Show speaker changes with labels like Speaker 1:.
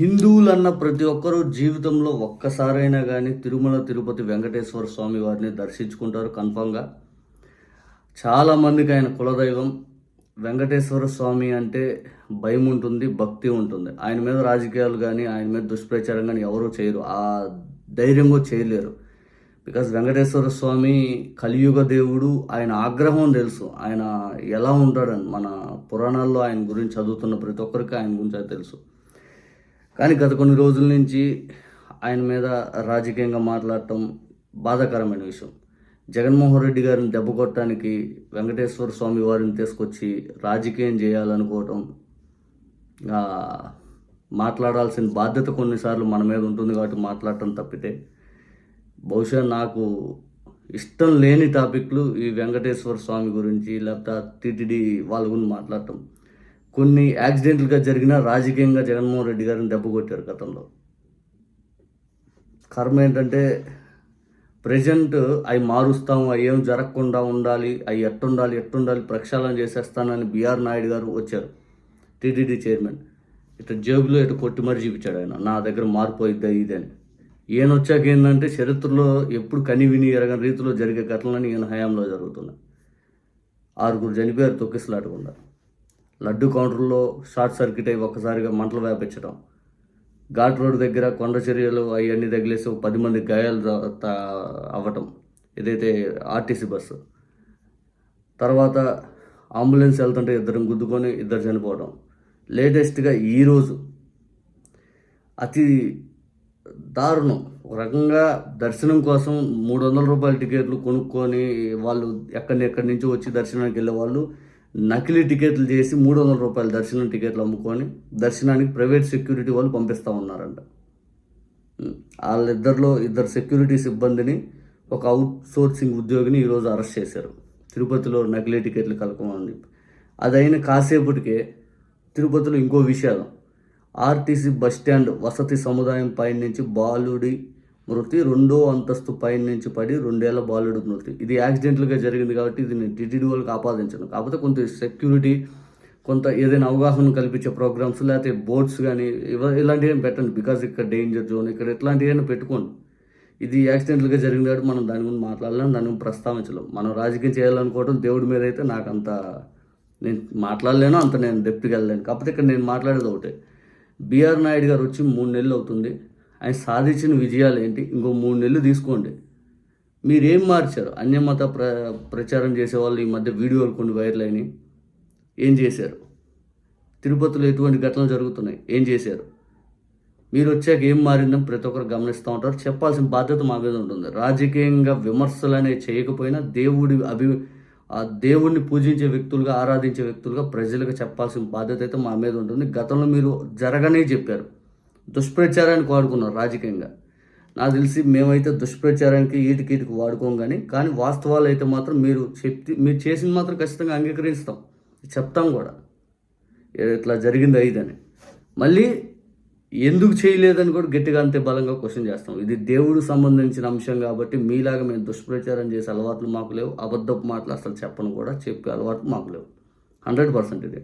Speaker 1: హిందువులన్న ప్రతి ఒక్కరూ జీవితంలో ఒక్కసారైనా కానీ తిరుమల తిరుపతి వెంకటేశ్వర స్వామి వారిని దర్శించుకుంటారు కన్ఫామ్గా. చాలామందికి ఆయన కులదైవం. వెంకటేశ్వర స్వామి అంటే భయం ఉంటుంది భక్తి ఉంటుంది. ఆయన మీద రాజకీయాలు కానీ ఆయన మీద దుష్ప్రచారం కానీ ఎవరూ చేయరు. ఆ ధైర్యంగా చేయలేరు. బికాజ్ వెంకటేశ్వర స్వామి కలియుగ దేవుడు ఆయన ఆగ్రహం తెలుసు. ఆయన ఎలా ఉంటాడని మన పురాణాల్లో ఆయన గురించి చదువుతున్న ప్రతి ఒక్కరికి ఆయన గురించి తెలుసు. కానీ గత కొన్ని రోజుల నుంచి ఆయన మీద రాజకీయంగా మాట్లాడటం బాధాకరమైన విషయం. జగన్మోహన్ రెడ్డి గారిని దెబ్బ కొట్టడానికి వెంకటేశ్వర స్వామి వారిని తీసుకొచ్చి రాజకీయం చేయాలనుకోవటం మాట్లాడాల్సిన బాధ్యత కొన్నిసార్లు మన మీద ఉంటుంది కాబట్టి మాట్లాడటం తప్పితే బహుశా నాకు ఇష్టం లేని టాపిక్లు ఈ వెంకటేశ్వర స్వామి గురించి లేకపోతే టీటీడీ వాళ్ళ గురించి మాట్లాడటం. కొన్ని యాక్సిడెంట్లుగా జరిగిన రాజకీయంగా జగన్మోహన్ రెడ్డి గారిని దెబ్బ కొట్టారు గతంలో. కర్మ ఏంటంటే ప్రజెంట్ అవి మారుస్తాము అవి ఏం జరగకుండా ఉండాలి అవి ఎట్టుండాలి ఎట్టుండాలి ప్రక్షాళన చేసేస్తానని బిఆర్ నాయుడు గారు వచ్చారు. TTD chairman. ఇటు జేబులో ఇటు కొట్టి మరీ చూపించాడు ఆయన. నా దగ్గర మార్పు అయిద్దా ఇది అని. ఈయన వచ్చాక ఏంటంటే చరిత్రలో ఎప్పుడు కని విని ఎరగని రీతిలో జరిగే ఘటనలని ఈయన హయాంలో జరుగుతున్నాయి. ఆరుగురు చనిపోయారు తొక్కిసలాడకుండా లడ్డు కౌంటర్లో షార్ట్ సర్క్యూట్ అయ్యి ఒక్కసారిగా మంటలు వ్యాపించడం ఘాట్ రోడ్ దగ్గర కొండ చర్యలు అవన్నీ తగిలేసి పది మంది గాయాలు అవ్వటం. ఏదైతే ఆర్టీసీ బస్సు. తర్వాత అంబులెన్స్ వెళ్తుంటే ఇద్దరు గుద్దుకొని ఇద్దరు చనిపోవడం లేటెస్ట్గా ఈరోజు అతి దారుణం. ఒక రకంగా దర్శనం కోసం మూడు వందల రూపాయల టికెట్లు కొనుక్కొని వాళ్ళు ఎక్కడి ఎక్కడి నుంచి వచ్చి దర్శనానికి వెళ్ళే వాళ్ళు నకిలీ టికెట్లు చేసి మూడు వందల రూపాయల దర్శనం టికెట్లు అమ్ముకొని దర్శనానికి ప్రైవేట్ సెక్యూరిటీ వాళ్ళు పంపిస్తూ ఉన్నారంట. వాళ్ళిద్దరిలో ఇద్దరు సెక్యూరిటీ సిబ్బందిని ఒక అవుట్ సోర్సింగ్ ఉద్యోగిని ఈరోజు అరెస్ట్ చేశారు. తిరుపతిలో నకిలీ టికెట్లు కలకమని చెప్పి. అదైన కాసేపటికే తిరుపతిలో ఇంకో విషయాలు ఆర్టీసీ బస్ స్టాండ్ వసతి సముదాయం పైన నుంచి బాలుడి మృతి రెండో అంతస్తు పైన నుంచి పడి రెండేళ్ళ బాలుడు మృతి. ఇది యాక్సిడెంట్లుగా జరిగింది కాబట్టి ఇది నేను టీటీడీ వాళ్ళకి ఆపాదించను కాకపోతే కొంత సెక్యూరిటీ కొంత ఏదైనా అవగాహన కల్పించే ప్రోగ్రామ్స్ లేకపోతే బోర్డ్స్ కానీ ఇలాంటివి ఏం పెట్టండి బికాజ్ ఇక్కడ డేంజర్ జోన్ ఇక్కడ ఇట్లాంటివి ఏమైనా పెట్టుకోండి ఇది యాక్సిడెంట్లుగా జరిగింది కాబట్టి మనం దాని గురించి మాట్లాడలేం దాని గురించి ప్రస్తావించలేం. మనం రాజకీయం చేయాలనుకోవడం దేవుడి మీద అయితే నాకు అంత నేను మాట్లాడలేను అంత నేను డెప్త్కి వెళ్ళలేను. కాకపోతే ఇక్కడ నేను మాట్లాడేది ఒకటే. బీఆర్ నాయుడు గారు వచ్చి మూడు నెలలు అవుతుంది. ఆయన సాధించిన విజయాలు ఏంటి ఇంకో మూడు నెలలు తీసుకోండి. మీరేం మార్చారు? అన్యమత ప్ర ప్రచారం చేసేవాళ్ళు ఈ మధ్య వీడియోలు కొన్ని వైరల్ అయినాయి. ఏం చేశారు? తిరుపతిలో ఎటువంటి ఘటనలు జరుగుతున్నాయి? ఏం చేశారు? మీరు వచ్చాక ఏం మారిందని ప్రతి ఒక్కరు గమనిస్తూ ఉంటారు. చెప్పాల్సిన బాధ్యత మా మీద ఉంటుంది. రాజకీయంగా విమర్శలు అనేవి చేయకపోయినా దేవుడి అభి ఆ దేవుడిని పూజించే వ్యక్తులుగా ఆరాధించే వ్యక్తులుగా ప్రజలకు చెప్పాల్సిన బాధ్యత అయితే మా మీద ఉంటుంది. గతంలో మీరు జరగనే చెప్పారు. దుష్ప్రచారానికి వాడుకున్నారు రాజకీయంగా. నాకు తెలిసి మేమైతే దుష్ప్రచారానికి ఈటికీటికి వాడుకోం కానీ కానీ వాస్తవాలు అయితే మాత్రం మీరు చెప్తే మీరు చేసింది మాత్రం ఖచ్చితంగా అంగీకరిస్తాం. చెప్తాం కూడా. ఇట్లా జరిగింది అయిదని మళ్ళీ ఎందుకు చేయలేదని కూడా గట్టిగా అంతే బలంగా క్వశ్చన్ చేస్తాం. ఇది దేవుడు సంబంధించిన అంశం కాబట్టి మీలాగా మేము దుష్ప్రచారం చేసే అలవాట్లు మాకు లేవు. అబద్ధపు మాటలు అసలు చెప్పను కూడా చెప్పే అలవాట్లు మాకు లేవు. హండ్రెడ్ పర్సెంట్ ఇది.